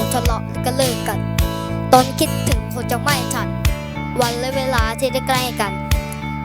เราทะเลาะแล้วก็เลิกกัน ตอนคิดถึงคงจะไม่ทัน วันและเวลาที่ได้ใกล้กัน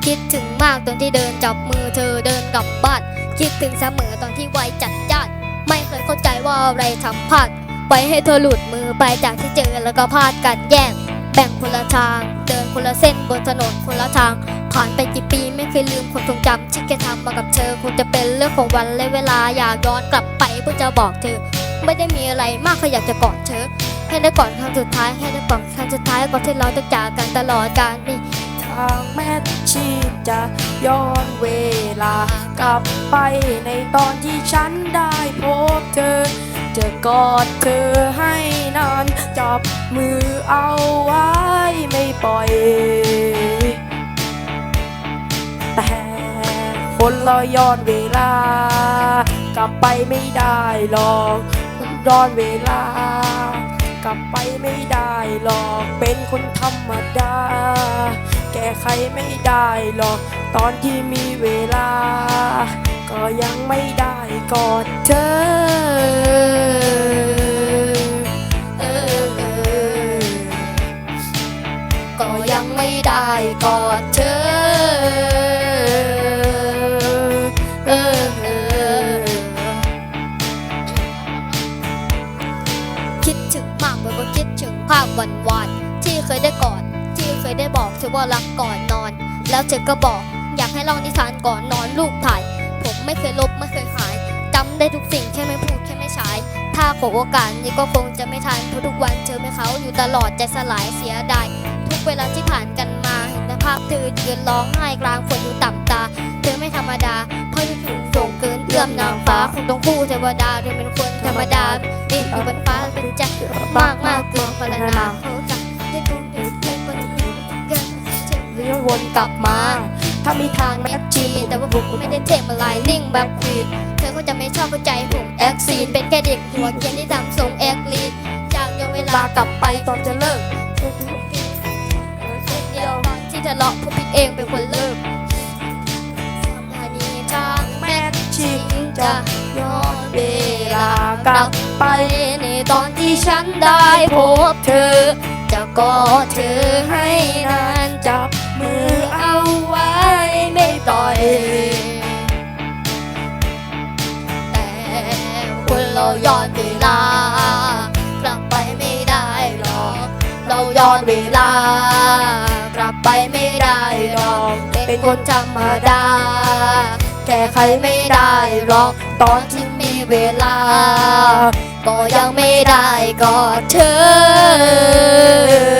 คิดถึงมากตอนที่เดินจับมือเธอเดินกลับบ้าน คิดถึงเสมอตอนที่วัยจัดจ้านไม่เคยเข้าใจว่าอะไรทำพลาดไปให้เธอหลุดมือไปจากที่เจอแล้วก็พลาดกันแยกแบ่งคนละทาง เดินคนละเส้นบนถนนคนละทาง ผ่านไปกี่ปีไม่เคยลืมคนทรงจำที่แกทำมากับเธอคงจะเป็นเรื่องของวันและเวลาอยากย้อนกลับไปเพื่อจะบอกเธอ ไม่ได้มีอะไรมากแค่อยากจะกอดเธอ ให้ได้กอดครั้งสุดท้ายให้ได้กอดครั้งสุดท้ายก่อนที่เราจะจากกันตลอดกาลนี่ทางแม่ชีจะย้อนเวลากลับไปในตอนที่ฉันได้พบเธอ จะกอดเธอให้นานจับมือเอาไว้ไม่ปล่อย แต่คนเราย้อนเวลากลับไปไม่ได้หรอก ดอนเวลา กลับไปไม่ได้หรอกเป็นคนธรรมดา แก้ไขไม่ได้หรอก ตอนที่มีเวลา ก็ยังไม่ได้กอดเธอ เธอว่ารักก่อนนอน แล้วเธอก็บอก อยากให้เล่านิทานก่อนนอนลูกถ่าย ผมไม่เคยลบไม่เคยหายจำได้ทุกสิ่งแค่ไม่พูดแค่ไม่ใช้ ถ้าขอโอกาสนี้ก็คงจะไม่ทันเพราะทุกวันเธอไม่เขาอยู่ตลอดใจสลายเสียดายทุกเวลาที่ผ่านกันมาเห็นแต่ภาพเธอยืนร้องไห้กลางฝนอยู่ต่ำตา เธอไม่ธรรมดาเพราะที่ถูกส่งเกินเอื้อมนางฟ้าคงต้องคู่เทวดาเธอเป็นคนธรรมดาดินอยู่บนฟ้าเป็นใจมากมากเกินปรรถนา วนกลับมา ถ้ามีทางแมแม็ทกชีจีแต่ว่าผมไม่ได้เทคมาลายลิงแบบควีนเธอก็จะไม่ชอบเข้าใจผมแอคซีนเป็นแค่เด็กหัวเกียนที่ทำทรงแอคลีนอยากย้อนเวลากลับไปตอนจะเลิกเดียวที่ทะเลาะเพราะพี่เองเป็นคนเลิกอันนี้ทางแมทชีจะจะย้อนเวลากลับไปในตอนที่ฉันได้พบเธอ จะกอดเธอให้นาน มือเอาไว้ไม่ปล่อย แต่คนเราย้อนเวลากลับไปไม่ได้หรอก เราย้อนเวลากลับไปไม่ได้หรอก เป็นคนธรรมดาแก้ไขไม่ได้หรอก ตอนที่มีเวลา ก็ยังไม่ได้กอดเธอ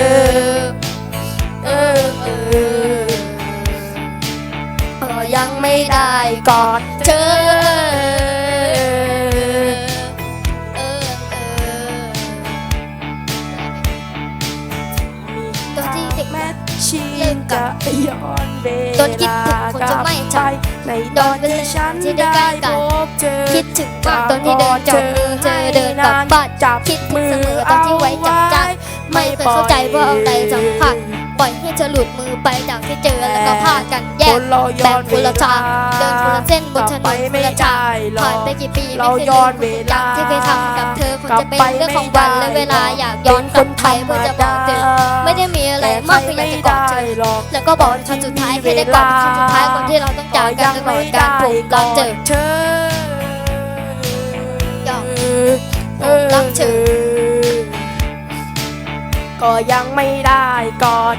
ยังไม่ได้กอดเธอเออเออตอนที่เด็กแมทชีจะย้อนเวตอนคิดลาถึงคนกจะลับไม่ไปจในตอนที่ฉันที่ได้ได้ใกล้พบเจอคิดถึงมากตอนที่เดินจับมือเธอเดินกลับบ้านจับคิดถึงเสมอตอนที่ไว้จับจ้าไม่เคยเข้าใจว่าอะไรสำคัญ ปล่อยให้เธอหลุดมือไปจากที่เจอแล้วก็พากันแยคกนเราย้แบ่องนคนละทางเดินคนละเส้นบนถนนไปคนไม่ละทางได้หรอผ่านกไปกี่ปีเราไม่เคยย้ลือนมเวทุกอลาย่างที่เคยทำกับเธอคงจะเป็นเรื่องของวันและเวลาอยากย้อนกลับไปเพื่อจะบอกเธอไม่ได้มีอะไรมากเพียงอยากจะกอดเธอหรอกแล้วก็บอกคำสุดท้ายแค่ได้กอดคำสุดท้ายก่อนที่เราต้องจากกันตลอดการผมรักเธอเธออยากผมรักเธอ ก็ยังไม่ได้กอด